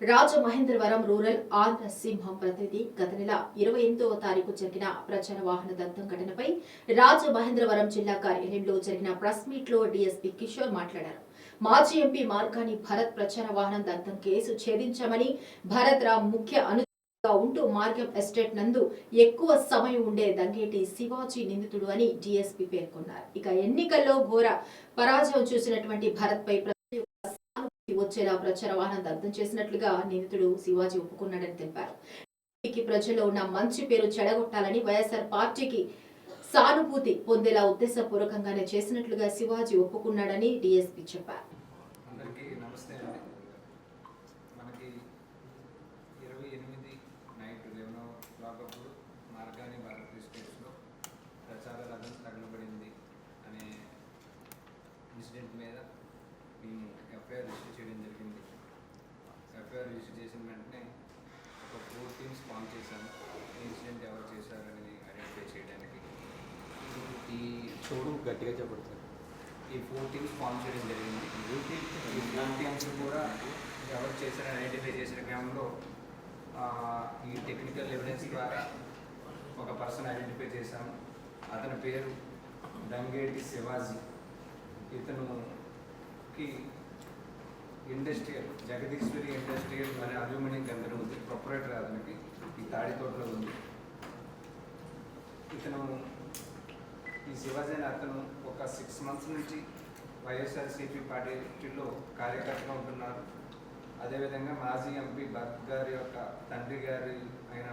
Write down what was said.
Rajamahendravaram rural Andhra సింహం ప్రతినిధి గత నెల ఇరవై ఎనిమిదవ తారీఖు జరిగిన ప్రచార వాహన దత్తం ఘటనపై రాజమహేంద్రవరం జిల్లా కార్యాలయంలో జరిగిన ప్రెస్ మీట్లో డీఎస్పీ కిషోర్ మాట్లాడారు. మాజీ ఎంపీ మార్గాని భరత్ ప్రచార వాహనం దత్తం కేసు ఛేదించామని భరత్ రామ్ ముఖ్య అను ఉంటూ మార్గం ఎస్టేట్ నందు ఎక్కువ సమయం ఉండే దంగేటి శివాజీ నిందితుడు అని డీఎస్పీ పేర్కొన్నారు. ఇక ఎన్నికల్లో ఘోర పరాజయం చూసినటువంటి భరత్ పై వచ్చేలా ప్రచార వాహనం అర్థం చేసినట్లుగా నిందితుడు శివాజీ ఒప్పుకున్నాడని తెలిపారు. ప్రజలు ప్రజల్లో ఉన్న మంచి పేరు చెడగొట్టాలని వైఎస్ఆర్ పార్టీకి సానుభూతి పొందేలా ఉద్దేశపూర్వకంగానే చేసినట్లుగా శివాజీ ఒప్పుకున్నాడని డిఎస్పీ చెప్పారు. అందరికీ నమస్తే అండి. మనకి ఇరవై ఎనిమిది నైట్ లెవెన్ ఓ క్లాక్ అప్పుడు మార్గాని స్టేట్స్లో ప్రచార రథం తగలబడింది అనే ఇన్సిడెంట్ మీద మేము ఎఫ్ఐఆర్ రిజిస్టర్ చేయడం జరిగింది. ఎఫ్ఐఆర్ రిజిస్టర్ చేసిన వెంటనే ఒక ఫోర్ టీమ్స్ ఫామ్ చేశాము ఈ ఇన్సిడెంట్ ఎవరు చేశారనేది ఐడెంటిఫై చేయడానికి. ఈ చూడు గట్టిగా చెప్పండి ఈ ఫోర్ టీమ్స్ ఫామ్ చేయడం జరిగింది. ఈ ఫోర్ టీమ్స్ కూడా ఎవరు చేశారని ఐడెంటిఫై చేసిన క్రమంలో ఈ టెక్నికల్ ఎవిడెన్స్ ద్వారా ఒక పర్సన్ ఐడెంటిఫై చేశాము అతని పేరు దంగేటి శివాజీ. ఇతనుకి ఇండస్ట్రియల్ జగదీశ్వరి ఇండస్ట్రియల్ అనే అల్యూమినియం కంపెనీ ఉంది ప్రొపరేటర్ అతనికి ఈ తాడితోటలో ఉంది. ఇతను ఈ శివాజీ అతను ఒక సిక్స్ మంత్స్ నుంచి వైఎస్ఆర్సీపీ పార్టీలో కార్యకర్తగా ఉంటున్నారు. అదేవిధంగా మాజీ ఎంపీ భరత్ గారి యొక్క తండ్రి గారి అయిన